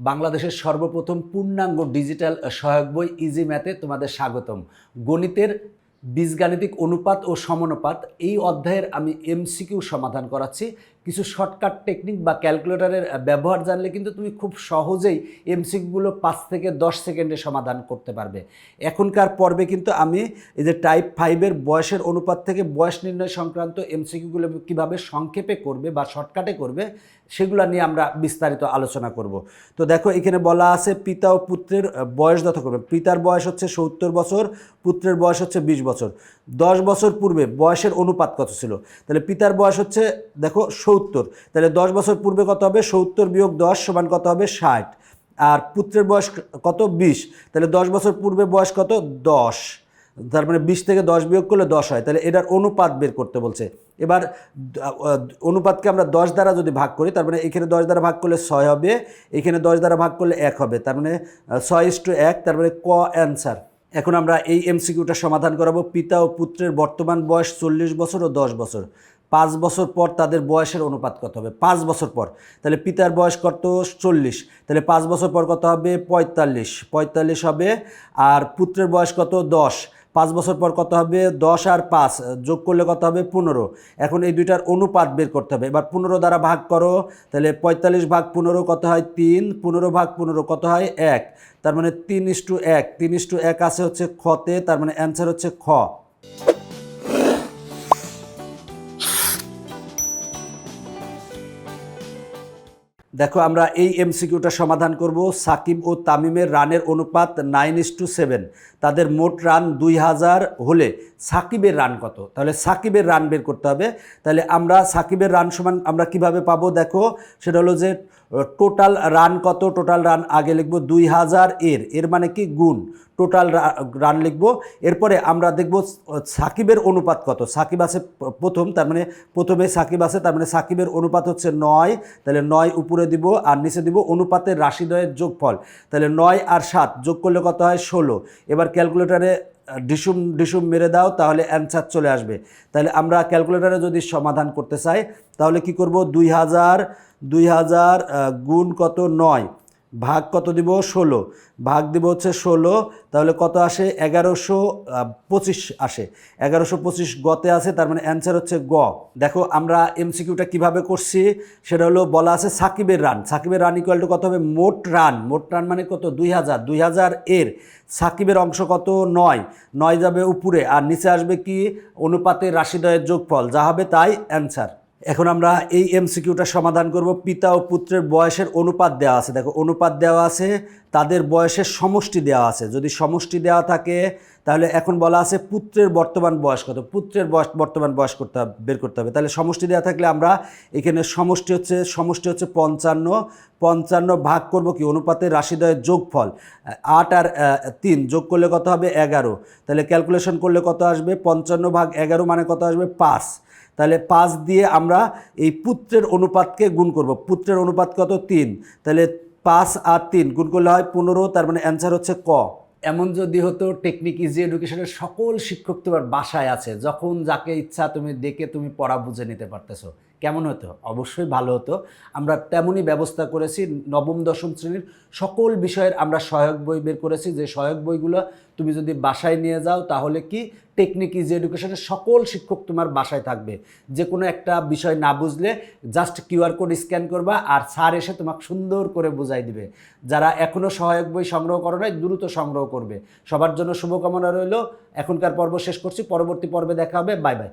বাংলাদেশের সর্বপ্রথম পূর্ণাঙ্গ ডিজিটাল সহায়ক বই ইজি ম্যাথে তোমাদের স্বাগতম। গণিতের বীজগাণিতিক অনুপাত ও সমানুপাত এই অধ্যায়ের আমি এমসিকিউ সমাধান করাচ্ছি। কিছু শর্টকাট টেকনিক বা ক্যালকুলেটারের ব্যবহার জানলে কিন্তু তুমি খুব সহজেই এমসিকিউগুলো পাঁচ থেকে দশ সেকেন্ডে সমাধান করতে পারবে। এখনকার পর্বে কিন্তু আমি এই যে টাইপ ফাইভের বয়সের অনুপাত থেকে বয়স নির্ণয় সংক্রান্ত এমসিকিউগুলো কীভাবে সংক্ষেপে করবে বা শর্টকাটে করবে, সেগুলো নিয়ে আমরা বিস্তারিত আলোচনা করব। তো দেখো, এখানে বলা আছে পিতা ও পুত্রের বয়স যত করবে পিতার বয়স হচ্ছে সত্তর বছর, পুত্রের বয়স হচ্ছে বিশ বছর। দশ বছর পূর্বে বয়সের অনুপাত কত ছিল? তাহলে পিতার বয়স হচ্ছে, দেখো সত্তর। তাহলে দশ বছর পূর্বে কত হবে? সত্তর বিয়োগ দশ সমান কত হবে? ষাট। আর পুত্রের বয়স কত? বিশ। তাহলে দশ বছর পূর্বে বয়স কত? দশ। তার মানে বিশ থেকে দশ বিয়োগ করলে দশ হয়। তাহলে এটার অনুপাত বের করতে বলছে। এবার অনুপাতকে আমরা দশ দ্বারা যদি ভাগ করি, তার মানে এখানে দশ দ্বারা ভাগ করলে ছয় হবে, এখানে দশ দ্বারা ভাগ করলে এক হবে। তার মানে ছয় ইস টু এক, তার মানে ক অ্যান্সার। এখন আমরা এই এমসিকিউটা সমাধান করাবো। পিতা ও পুত্রের বর্তমান বয়স চল্লিশ বছর ও দশ বছর। পাঁচ বছর পর তাদের বয়সের অনুপাত কত হবে? পাঁচ বছর পর। তাহলে পিতার বয়স কত? চল্লিশ। তাহলে পাঁচ বছর পর কত হবে? পঁয়তাল্লিশ। পঁয়তাল্লিশ হবে আর পুত্রের বয়স কত? দশ। পাঁচ বছর পর কত হবে? দশ আর পাঁচ। যোগ করলে কত হবে? পনেরো। এখন এই দুইটার অনুপাত বের করতে হবে। এবার পনেরো দ্বারা ভাগ করো। তাহলে পঁয়তাল্লিশ ভাগ পনেরো কত হয়? তিন। পনেরো ভাগ পনেরো কত হয়? এক। তার মানে তিন ইস টু এক। তিন ইস টু এক আছে হচ্ছে খতে তার মানে অ্যান্সার হচ্ছে খ। দেখো, আমরা এই এমসিকিউটা সমাধান করব। সাকিব ও তামিমের রানের অনুপাত নাইন ইস টু সেভেন। তাদের মোট রান দুই হাজার হলে সাকিবের রান কত? তাহলে সাকিবের রান বের করতে হবে। তাহলে আমরা সাকিবের রান সমান আমরা কীভাবে পাবো? দেখো, সেটা হলো যে টোটাল রান কত? টোটাল রান আগে লিখব দুই হাজার এর। এর মানে কি? গুণ। টোটাল রান লিখব। এরপরে আমরা দেখব সাকিবের অনুপাত কত? সাকিব আছে প্রথম, তার মানে প্রথমে সাকিব আছে, তার মানে সাকিবের অনুপাত হচ্ছে নয়। তাহলে নয় উপরে দিব আর নিচে দিব অনুপাতের রাশিদ্বয়ের যোগফল। তাহলে নয় আর সাত যোগ করলে কত হয়? ষোলো। এবার ক্যালকুলেটারে ডিসুম ডিসুম মেরে দাও, তাহলে অ্যান্সার চলে আসবে। তাহলে আমরা ক্যালকুলেটারে যদি সমাধান করতে চাই, তাহলে কি করব? দুই হাজার দুই হাজার গুণ কত? নয়। ভাগ কত দিব? ষোলো। ভাগ দিব হচ্ছে ষোলো, তাহলে কত আসে? এগারোশো পঁচিশ আসে। এগারোশো পঁচিশ গতে আছে, তার মানে অ্যান্সার হচ্ছে গ। দেখো, আমরা এমসিকিউটা কীভাবে করছি? সেটা হলো, বলা আছে সাকিবের রান। সাকিবের রান ইকুয়াল টু কত হবে? মোট রান। মোট রান মানে কত? দুই হাজার। দুই হাজার এর সাকিবের অংশ কত? নয়। নয় যাবে উপরে। আর নিচে আসবে কি? অনুপাতে রাশিদয়ের যোগফল। যা হবে তাই অ্যান্সার এখন আমরা এই এমসিকিউটা সমাধান করব। পিতা ও পুত্রের বয়সের অনুপাত দেওয়া আছে। দেখো, অনুপাত দেওয়া আছে, তাদের বয়সের সমষ্টি দেওয়া আছে। যদি সমষ্টি দেওয়া থাকে, তাহলে এখন বলা আছে পুত্রের বর্তমান বয়স কত? পুত্রের বয়স, বর্তমান বয়স করতে হবে, বের করতে হবে। তাহলে সমষ্টি দেওয়া থাকলে আমরা এখানে সমষ্টি হচ্ছে সমষ্টি হচ্ছে পঞ্চান্ন। পঞ্চান্ন ভাগ করব কি? অনুপাতের রাশিদয়ের যোগফল। আট আর তিন যোগ করলে কত হবে? এগারো। তাহলে ক্যালকুলেশন করলে কত আসবে? পঞ্চান্ন ভাগ এগারো মানে কত আসবে? পাঁচ। তাহলে পাঁচ দিয়ে আমরা এই পুত্রের অনুপাতকে গুণ করব। পুত্রের অনুপাত কত? তিন। তাহলে পাঁচ আর তিন গুণ করলে হয় পনেরো, তার মানে অ্যান্সার হচ্ছে ক। এমন যদি হতো টেকনিক ইজি এডুকেশনের সকল শিক্ষক তোমার বাসায় আছে, যখন যাকে ইচ্ছা তুমি দেখে তুমি পড়া বুঝে নিতে পারতেছো। কেমন হতো? অবশ্যই ভালো হতো। আমরা তেমনই ব্যবস্থা করেছি। নবম, দশম শ্রেণির সকল বিষয়ের আমরা সহায়ক বই বের করেছি। যে সহায়ক বইগুলো তুমি যদি বাসায় নিয়ে যাও, তাহলে কি? টেকনিক ইজি এডুকেশনের সকল শিক্ষক তোমার বাসায় থাকবে। যে কোনো একটা বিষয় না বুঝলে জাস্ট কিউআর কোড স্ক্যান করবা আর স্যার এসে তোমাকে সুন্দর করে বুঝাই দিবে। যারা এখনও সহায়ক বই সংগ্রহ করো নাই, দ্রুত সংগ্রহ করবে। সবার জন্য শুভকামনা রইল। এখনকার পর্ব শেষ করছি। পরবর্তী পর্বে দেখা হবে। Bye bye